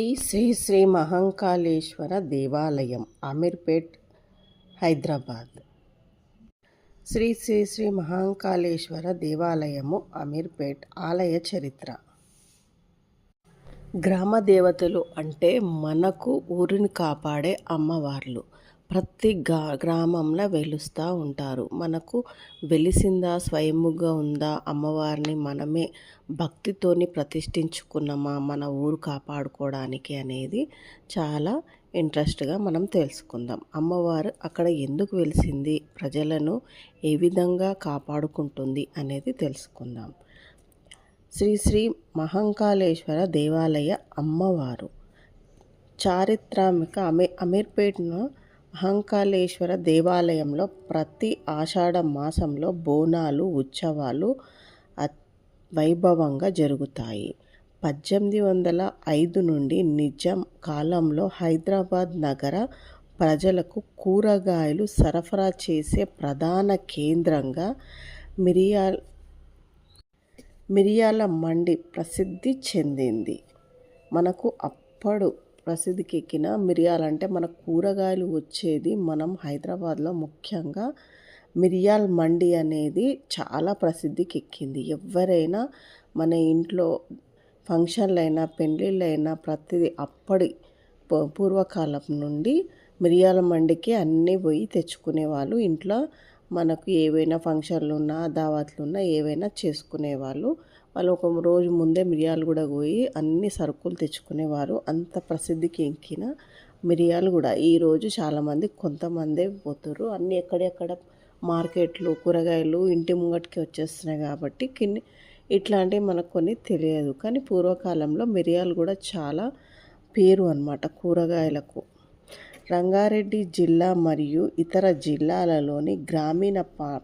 శ్రీ శ్రీ శ్రీ మహంకాళేశ్వర దేవాలయం అమీర్పేట్ హైదరాబాద్. శ్రీ శ్రీ శ్రీ మహంకాళేశ్వర దేవాలయము అమీర్పేట్ ఆలయ చరిత్ర. గ్రామ దేవతలు అంటే మనకు ఊరిని కాపాడే అమ్మవార్లు. ప్రతి గా గ్రామంలో వెలుస్తూ ఉంటారు. మనకు వెలిసిందా స్వయముగా ఉందా అమ్మవారిని మనమే భక్తితోని ప్రతిష్ఠించుకున్నామా మన ఊరు కాపాడుకోవడానికి అనేది చాలా ఇంట్రెస్ట్గా మనం తెలుసుకుందాం. అమ్మవారు అక్కడ ఎందుకు వెలిసింది ప్రజలను ఏ విధంగా కాపాడుకుంటుంది అనేది తెలుసుకుందాం. శ్రీ శ్రీ మహంకాళేశ్వర దేవాలయ అమ్మవారు. చారిత్రామిక అమీ అమీర్పేట్ను అహంకాళేశ్వర దేవాలయంలో ప్రతి ఆషాఢ మాసంలో బోనాలు ఉత్సవాలు వైభవంగా జరుగుతాయి. పద్దెనిమిది వందల ఐదు నుండి నిజాం కాలంలో హైదరాబాద్ నగర ప్రజలకు కూరగాయలు సరఫరా చేసే ప్రధాన కేంద్రంగా మిరియాల్ మిరియాల మండి ప్రసిద్ధి చెందింది. మనకు అప్పుడు ప్రసిద్ధికి ఎక్కిన మిరియాలంటే మన కూరగాయలు వచ్చేది మనం హైదరాబాద్లో ముఖ్యంగా మిరియాల్ మండి అనేది చాలా ప్రసిద్ధికి ఎక్కింది ఎవరైనా మన ఇంట్లో ఫంక్షన్లైనా పెళ్ళిళ్ళైనా ప్రతిదీ అప్పటి పూర్వకాలం నుండి మిరియాల మండికి అన్నీ పోయి తెచ్చుకునేవాళ్ళు. ఇంట్లో మనకు ఏవైనా ఫంక్షన్లు ఉన్నా దావత్లు ఉన్నా ఏవైనా చేసుకునేవాళ్ళు. వాళ్ళు ఒక రోజు ముందే మిరియాలు కూడా పోయి అన్ని సరుకులు తెచ్చుకునేవారు. అంత ప్రసిద్ధికి ఎక్కిన మిరియాలు కూడా. ఈరోజు చాలామంది కొంతమందే పోతురు అన్నీ ఎక్కడెక్కడ మార్కెట్లు కూరగాయలు ఇంటి ముంగటికి వచ్చేస్తున్నాయి కాబట్టి కిన్ని ఇట్లాంటివి మనకు కొన్ని తెలియదు. కానీ పూర్వకాలంలో మిరియాలు కూడా చాలా పేరు అనమాట కూరగాయలకు. రంగారెడ్డి జిల్లా మరియు ఇతర జిల్లాలలోని గ్రామీణ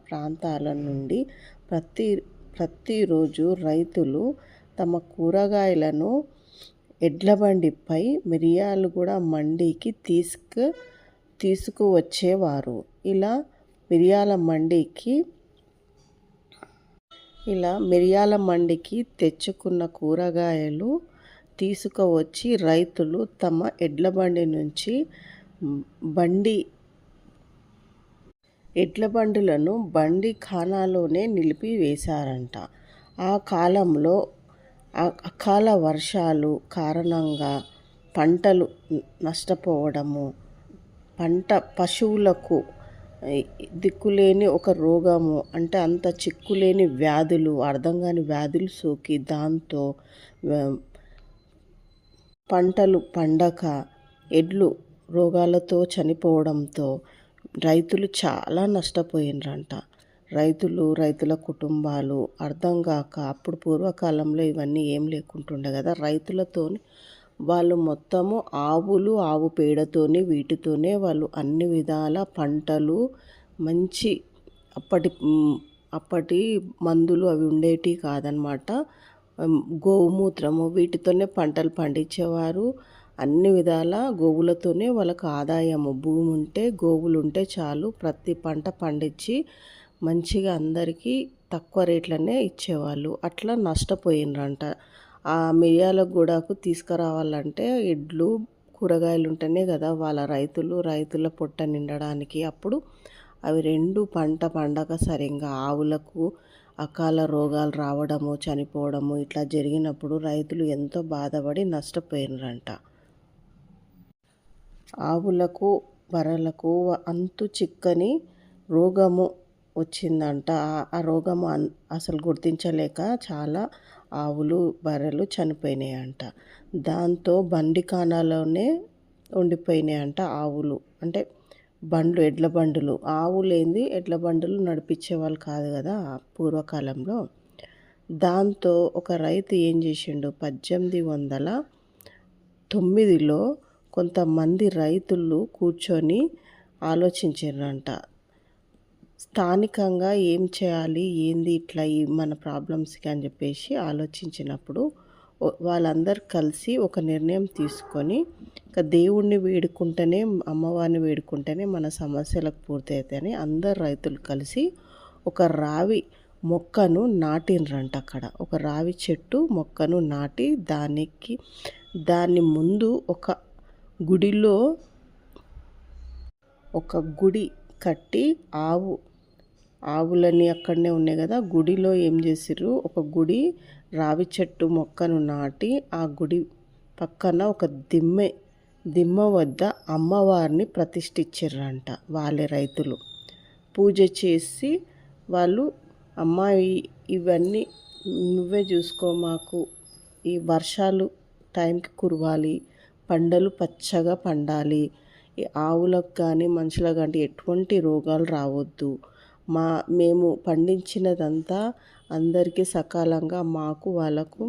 ప్రాంతాల నుండి ప్రతి ప్రతిరోజు రైతులు తమ కూరగాయలను ఎడ్లబండిపై కూడా మండికి తీసుకు తీసుకువచ్చేవారు. ఇలా మిరియాల మండికి ఇలా మిరియాల మండికి తెచ్చుకున్న కూరగాయలు తీసుకువచ్చి రైతులు తమ ఎడ్లబండి నుంచి బండి ఎడ్ల బండులను బండి ఖానాలోనే నిలిపివేశారంట. ఆ కాలంలో అకాల వర్షాలు కారణంగా పంటలు నష్టపోవడము పంట పశువులకు దిక్కులేని ఒక రోగము అంటే అంత చిక్కులేని వ్యాధులు అర్థం కాని వ్యాధులు సోకి దాంతో పంటలు పండక ఎడ్లు రోగాలతో చనిపోవడంతో రైతులు చాలా నష్టపోయినరంట. రైతులు రైతుల కుటుంబాలు అర్థం కాక అప్పుడు పూర్వకాలంలో ఇవన్నీ ఏం లేకుంటుండే కదా రైతులతో వాళ్ళు మొత్తము ఆవులు ఆవు పేడతోని వీటితోనే వాళ్ళు అన్ని విధాల పంటలు మంచి అప్పటి అప్పటి మందులు అవి ఉండేటివి కాదనమాట. గోమూత్రము వీటితోనే పంటలు పండించేవారు. అన్ని విధాల గోవులతోనే వాళ్ళకు ఆదాయము. భూమి ఉంటే గోవులు ఉంటే చాలు ప్రతి పంట పండించి మంచిగా అందరికీ తక్కువ రేట్లనే ఇచ్చేవాళ్ళు. అట్లా నష్టపోయినరంట. ఆ మిరియాల గూడకు తీసుకురావాలంటే ఎడ్లు కూరగాయలు ఉంటేనే కదా వాళ్ళ రైతులు రైతుల పొట్ట నిండడానికి. అప్పుడు అవి రెండు పంట పండగ సరిగ్గా ఆవులకు అకాల రోగాలు రావడము చనిపోవడము ఇట్లా జరిగినప్పుడు రైతులు ఎంతో బాధపడి నష్టపోయినరంట. ఆవులకు బర్రెలకు అంతు చిక్కని రోగము వచ్చిందంట. ఆ రోగము అసలు గుర్తించలేక చాలా ఆవులు బర్రెలు చనిపోయినాయంట. దాంతో బండి కానాలోనే ఉండిపోయినాయంట ఆవులు. అంటే బండ్లు ఎడ్ల బండులు. ఆవులేంది ఎడ్ల బండులు నడిపించే వాళ్ళు కాదు కదా పూర్వకాలంలో. దాంతో ఒక రైతు ఏం చేసిండు? పద్దెనిమిది వందల తొమ్మిదిలో కొంతమంది రైతులు కూర్చొని ఆలోచించారంట. స్థానికంగా ఏం చేయాలి? ఏంది ఇట్లా ఈ మన ప్రాబ్లమ్స్కి అని చెప్పేసి ఆలోచించినప్పుడు వాళ్ళందరూ కలిసి ఒక నిర్ణయం తీసుకొని ఇక దేవుణ్ణి వేడుకుంటేనే అమ్మవారిని వేడుకుంటేనే మన సమస్యలకు పూర్తి అవుతాయని అందరు రైతులు కలిసి ఒక రావి మొక్కను నాటినరంట అక్కడ. ఒక రావి చెట్టు మొక్కను నాటి దానికి దాని ముందు ఒక గుడిలో ఒక గుడి కట్టి ఆవు ఆవులని అక్కడనే ఉన్నాయి కదా. గుడిలో ఏం చేసిర్రు? ఒక గుడి రావి చెట్టు మొక్కను నాటి ఆ గుడి పక్కన ఒక దిమ్మె దిమ్మ వద్ద అమ్మవారిని ప్రతిష్ఠించారంట వాళ్ళే రైతులు. పూజ చేసి వాళ్ళు అమ్మాయి ఇవన్నీ నువ్వే చూసుకో మాకు ఈ వర్షాలు టైంకి కురవాలి పంటలు పచ్చగా పండాలి. ఈ ఆవులకు కానీ మనుషులకు కానీ ఎటువంటి రోగాలు రావద్దు. మా మేము పండించినదంతా అందరికీ సకాలంగా మాకు వాళ్ళకు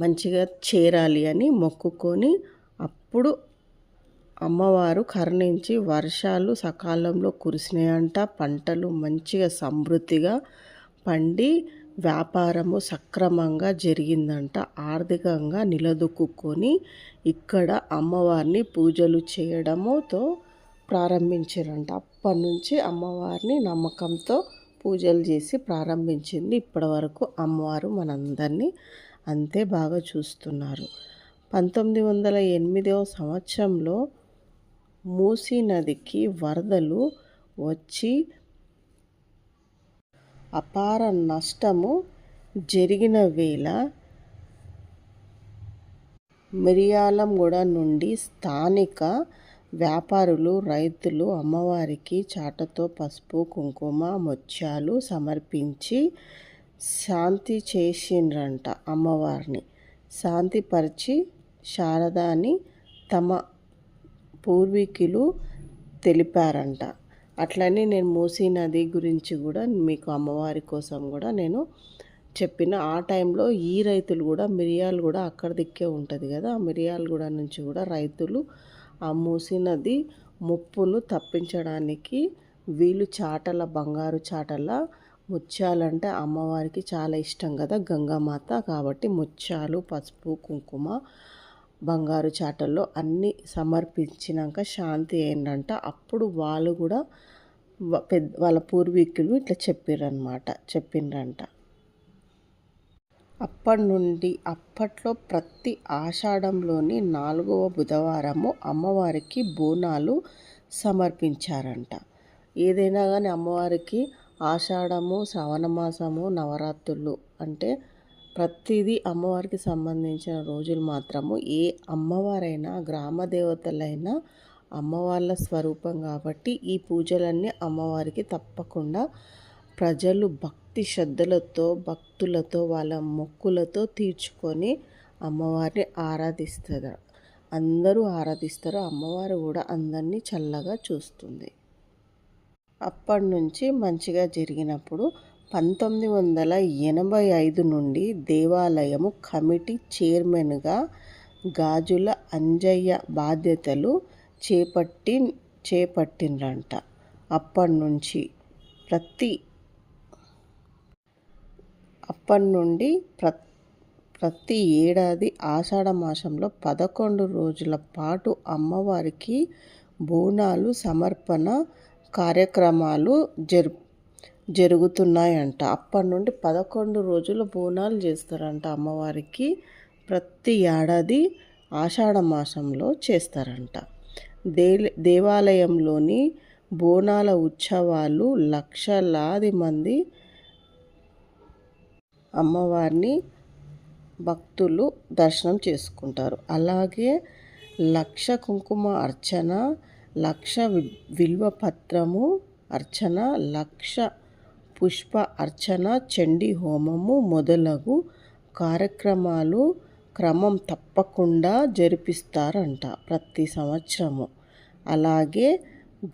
మంచిగా చేరాలి అని మొక్కుకొని అప్పుడు అమ్మవారు కరుణించి వర్షాలు సకాలంలో కురిసినాయంట. పంటలు మంచిగా సమృద్ధిగా పండి వ్యాపారము సక్రమంగా జరిగిందంట. ఆర్థికంగా నిలదొక్కుని ఇక్కడ అమ్మవారిని పూజలు చేయడముతో ప్రారంభించారంట. అప్పటి నుంచి అమ్మవారిని నమ్మకంతో పూజలు చేసి ప్రారంభించింది. ఇప్పటి వరకు అమ్మవారు మనందరినీ అంతే బాగా చూస్తున్నారు. పంతొమ్మిది వందల ఎనిమిదవ సంవత్సరంలో మూసీ నదికి వరదలు వచ్చి అపార నష్టము జరిగిన వేళ మిరియాలంగూడ నుండి స్థానిక వ్యాపారులు రైతులు అమ్మవారికి చాటతో పసుపు కుంకుమ ముత్యాలు సమర్పించి శాంతి చేసిండ్రంట అమ్మవారిని. శాంతిపరిచి శారదాని తమ పూర్వీకులు తెలిపారంట. అట్లనే నేను మూసీ నది గురించి కూడా మీకు అమ్మవారి కోసం కూడా నేను చెప్పిన. ఆ టైంలో ఈ రైతులు కూడా మిరియాలు కూడా అక్కడ దిక్కే ఉంటుంది కదా. ఆ మిరియాలగూడ నుంచి కూడా రైతులు ఆ మూసీ నది ముప్పును తప్పించడానికి వీళ్ళు చాటల బంగారు చాటల ముత్యాలంటే అమ్మవారికి చాలా ఇష్టం కదా గంగామాత. కాబట్టి ముత్యాలు పసుపు కుంకుమ బంగారు చాటల్లో అన్నీ సమర్పించినాక శాంతి ఏంటంట అప్పుడు వాళ్ళు కూడా పెద్ద వాళ్ళ పూర్వీకులు ఇట్లా చెప్పారనమాట చెప్పిండ్రంట అప్పటి నుండి అప్పట్లో ప్రతి ఆషాఢంలోని నాలుగవ బుధవారము అమ్మవారికి బోనాలు సమర్పించారంట. ఏదైనా కానీ అమ్మవారికి ఆషాఢము శ్రవణ మాసము నవరాత్రులు అంటే ప్రతిదీ అమ్మవారికి సంబంధించిన రోజులు మాత్రము. ఏ అమ్మవారైనా గ్రామ దేవతలైనా అమ్మవార్ల స్వరూపం కాబట్టి ఈ పూజలన్నీ అమ్మవారికి తప్పకుండా ప్రజలు భక్తి శ్రద్ధలతో భక్తులతో వాళ్ళ మొక్కులతో తీర్చుకొని అమ్మవారిని ఆరాధిస్తారు. అందరూ ఆరాధిస్తారు. అమ్మవారు కూడా అందరినీ చల్లగా చూస్తుంది. అప్పటి నుంచి మంచిగా జరిగినప్పుడు పంతొమ్మిది వందల ఎనభై ఐదు నుండి దేవాలయము కమిటీ చైర్మన్గా గాజుల అంజయ్య బాధ్యతలు చేపట్టి చేపట్టిండ్రంట. అప్పటి నుంచి ప్రతి అప్పటి నుండి ప్ర ప్రతి ఏడాది ఆషాఢ మాసంలో పదకొండు రోజుల పాటు అమ్మవారికి బోనాలు సమర్పణ కార్యక్రమాలు జరుపు జరుగుతున్నాయంట. అప్పటి నుండి పదకొండు రోజులు బోనాలు చేస్తారంట అమ్మవారికి. ప్రతి ఏడాది ఆషాఢ మాసంలో చేస్తారంట. దే దేవాలయంలోని బోనాల ఉత్సవాలు లక్షలాది మంది అమ్మవారిని భక్తులు దర్శనం చేసుకుంటారు. అలాగే లక్ష కుంకుమ అర్చన లక్ష విల్వ పత్రము అర్చన లక్ష పుష్ప అర్చన చండీ హోమము మొదలగు కార్యక్రమాలు క్రమం తప్పకుండా జరిపిస్తారంట ప్రతి సంవత్సరము. అలాగే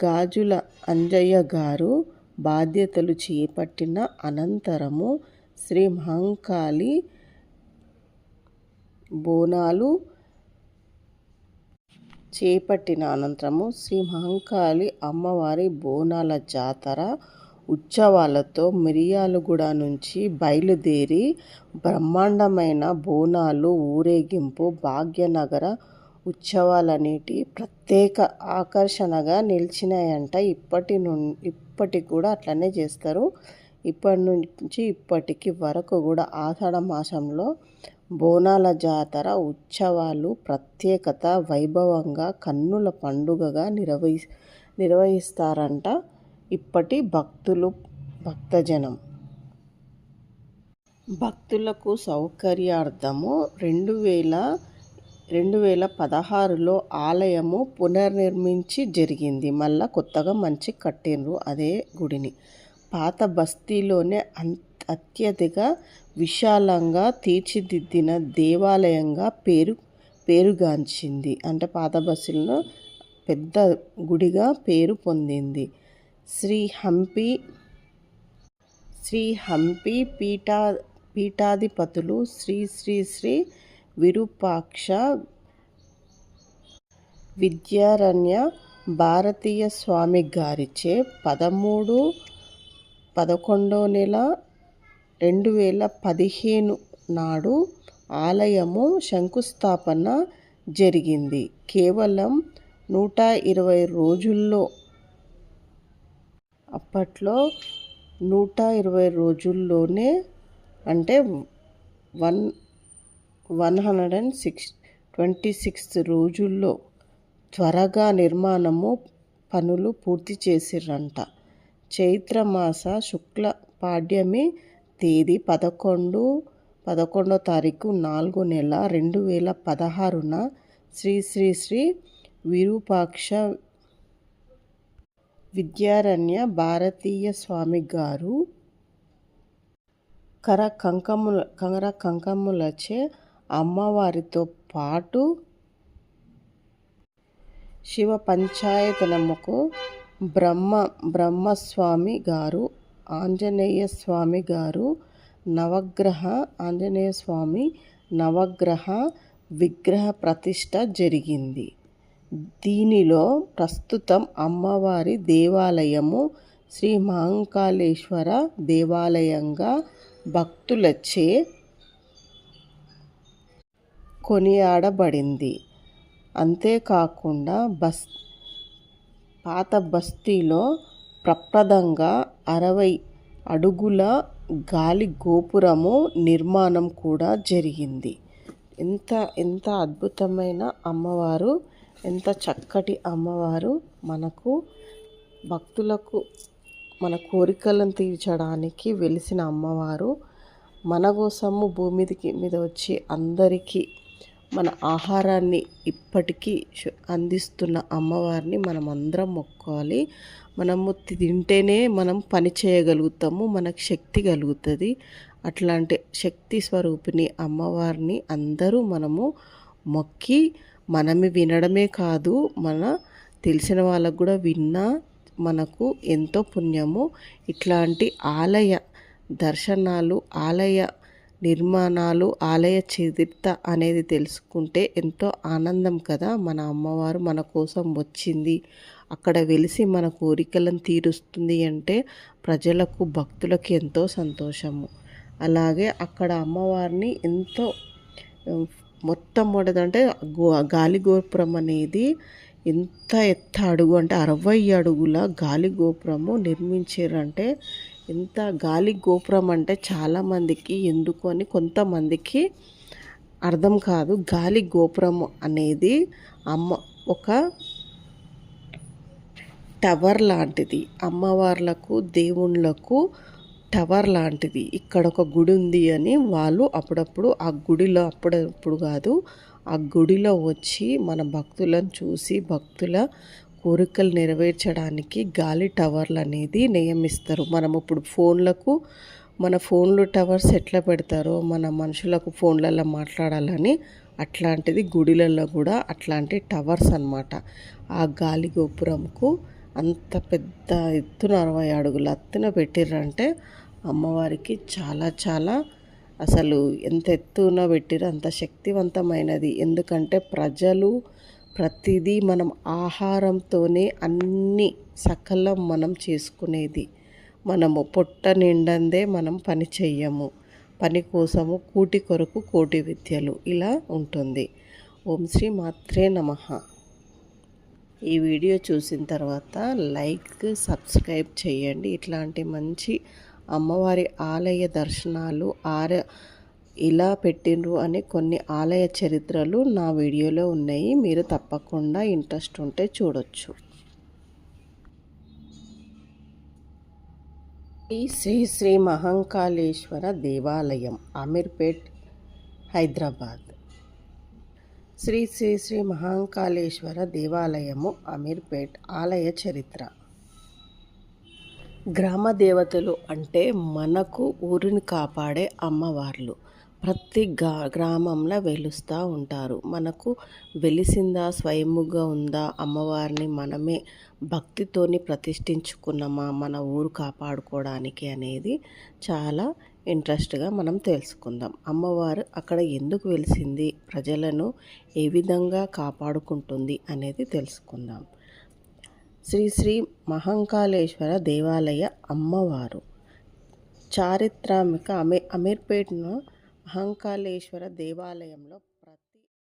గాజుల అంజయ్య గారు బాధ్యతలు చేపట్టిన అనంతరము శ్రీ మహంకాళి బోనాలు చేపట్టిన అనంతరము శ్రీ మహంకాళి అమ్మవారి బోనాల జాతర ఉత్సవాలతో మిరియాలగూడ నుంచి బయలుదేరి బ్రహ్మాండమైన బోనాలు ఊరేగింపు భాగ్యనగర ఉత్సవాలనేటి ప్రత్యేక ఆకర్షణగా నిలిచినాయంట. ఇప్పటి నుండి ఇప్పటికి కూడా అట్లనే చేస్తారు. ఇప్పటి నుంచి ఇప్పటికి వరకు కూడా ఆషాఢ మాసంలో బోనాల జాతర ఉత్సవాలు ప్రత్యేకత వైభవంగా కన్నుల పండుగగా నిర్వహి నిర్వహిస్తారంట. ఇప్పటి భక్తులు భక్తజనం. భక్తులకు సౌకర్యార్థము రెండు వేల రెండు వేల పదహారులో ఆలయము పునర్నిర్మించి జరిగింది. మళ్ళా కొత్తగా మంచి కట్టిండ్రు అదే గుడిని. పాత బస్తీలోనే అత్యధిక విశాలంగా తీర్చిదిద్దిన దేవాలయంగా పేరు పేరుగాంచింది. అంటే పాత బస్తీలో పెద్ద గుడిగా పేరు పొందింది. శ్రీ హంపి శ్రీ హంపి పీఠా పీఠాధిపతులు శ్రీ శ్రీ శ్రీ విరూపాక్ష విద్యారణ్య భారతీయ స్వామి గారిచే పదమూడు పదకొండో నెల రెండు వేల పదిహేను నాడు ఆలయము శంకుస్థాపన జరిగింది. కేవలం నూట ఇరవై రోజుల్లో అప్పట్లో నూట ఇరవై రోజుల్లోనే అంటే one one hundred and six twenty sixth రోజుల్లో త్వరగా నిర్మాణము పనులు పూర్తి చేసిర్రంట. చైత్రమాస శుక్ల పాడ్యమి తేదీ పదకొండు పదకొండో తారీఖు నాలుగో నెల రెండు వేల పదహారున శ్రీ శ్రీ శ్రీ విరూపాక్ష విద్యారణ్య భారతీయ స్వామి గారు కర కంకముల కర కంకములచే అమ్మవారితో పాటు శివ పంచాయతనముకు బ్రహ్మ బ్రహ్మస్వామి గారు ఆంజనేయ స్వామి గారు నవగ్రహ ఆంజనేయ స్వామి నవగ్రహ విగ్రహ ప్రతిష్ట జరిగింది. దీనిలో ప్రస్తుతం అమ్మవారి దేవాలయము శ్రీ మహంకాళేశ్వర దేవాలయంగా భక్తులచే కొనియాడబడింది. అంతేకాకుండా బస్ పాత బస్తీలో ప్రప్రదంగా అరవై అడుగుల గాలి గోపురము నిర్మాణం కూడా జరిగింది. ఎంత ఎంత అద్భుతమైన అమ్మవారు ఎంత చక్కటి అమ్మవారు మనకు భక్తులకు మన కోరికలను తీర్చడానికి వెలిసిన అమ్మవారు. మన కోసము భూమిదికి మీద వచ్చి అందరికీ మన ఆహారాన్ని ఇప్పటికీ అందిస్తున్న అమ్మవారిని మనం అందరం మొక్కాలి. మనము తింటేనే మనం పని చేయగలుగుతాము మనకు శక్తి కలుగుతుంది. అట్లాంటి శక్తి స్వరూపిణి అమ్మవారిని అందరూ మనము మొక్కి మనమి వినడమే కాదు మన తెలిసిన వాళ్ళకు కూడా విన్నా మనకు ఎంతో పుణ్యము. ఇట్లాంటి ఆలయ దర్శనాలు ఆలయ నిర్మాణాలు ఆలయ చరిత్ర అనేది తెలుసుకుంటే ఎంతో ఆనందం కదా. మన అమ్మవారు మన కోసం వచ్చింది. అక్కడ వెలిసి మన కోరికలను తీరుస్తుంది అంటే ప్రజలకు భక్తులకు ఎంతో సంతోషము. అలాగే అక్కడ అమ్మవారిని ఎంతో మొట్టమొదటంటే గో గాలి గోపురం అనేది ఎంత ఎత్త అడుగు అంటే అరవై అడుగుల గాలి గోపురము నిర్మించారంటే ఎంత గాలి గోపురం అంటే చాలామందికి ఎందుకు అని కొంతమందికి అర్థం కాదు. గాలి గోపురం అనేది అమ్మ ఒక టవర్ లాంటిది. అమ్మవార్లకు దేవుళ్ళకు టవర్ లాంటిది. ఇక్కడ ఒక గుడి ఉంది అని వాళ్ళు అప్పుడప్పుడు ఆ గుడిలో అప్పుడప్పుడు కాదు ఆ గుడిలో వచ్చి మన భక్తులను చూసి భక్తుల కోరికలు నెరవేర్చడానికి గాలి టవర్లు అనేది నియమిస్తారు. మనం ఇప్పుడు ఫోన్లకు మన ఫోన్లు టవర్స్ ఎట్లా పెడతారో మన మనుషులకు ఫోన్లలో మాట్లాడాలని అట్లాంటిది గుడిలలో కూడా అట్లాంటి టవర్స్ అనమాట ఆ గాలి గోపురంకు అంత పెద్ద ఎత్తున అరవై అడుగుల ఎత్తున పెట్టిర్రంటే అమ్మవారికి చాలా చాలా అసలు ఎంత ఎత్తున పెట్టిరో అంత శక్తివంతమైనది. ఎందుకంటే ప్రజలు ప్రతిదీ మనం ఆహారంతోనే అన్ని సకలం మనం చేసుకునేది. మనము పొట్ట నిండందే మనం పని చెయ్యము. పని కోసము కూటి కొరకు కోటి విద్యలు ఇలా ఉంటుంది. ఓం శ్రీ మాత్రే నమః. ఈ వీడియో చూసిన తర్వాత లైక్ సబ్స్క్రైబ్ చేయండి. ఇట్లాంటి మంచి అమ్మవారి ఆలయ దర్శనాలు ఆర ఇలా పెట్టిండ్రు అని కొన్ని ఆలయ చరిత్రలు నా వీడియోలో ఉన్నాయి. మీరు తప్పకుండా ఇంట్రెస్ట్ ఉంటే చూడొచ్చు. ఈ శ్రీ శ్రీ మహంకాళేశ్వర దేవాలయం అమీర్పేట్ హైదరాబాద్. శ్రీ శ్రీ శ్రీ మహంకాళేశ్వర దేవాలయము అమీర్పేట్ ఆలయ చరిత్ర. గ్రామ దేవతలు అంటే మనకు ఊరిని కాపాడే అమ్మవార్లు. ప్రతి గా గ్రామంలో వెలుస్తూ ఉంటారు. మనకు వెలిసిందా స్వయముగా ఉందా అమ్మవారిని మనమే భక్తితోని ప్రతిష్ఠించుకున్నామా మన ఊరు కాపాడుకోవడానికి అనేది చాలా ఇంట్రెస్ట్గా మనం తెలుసుకుందాం. అమ్మవారు అక్కడ ఎందుకు వెలిసింది ప్రజలను ఏ విధంగా కాపాడుకుంటుంది అనేది తెలుసుకుందాం. శ్రీ శ్రీ మహంకాళేశ్వర దేవాలయ అమ్మవారు. చారిత్రామిక అమీ అమీర్పేట్ను మహంకాళేశ్వర దేవాలయంలో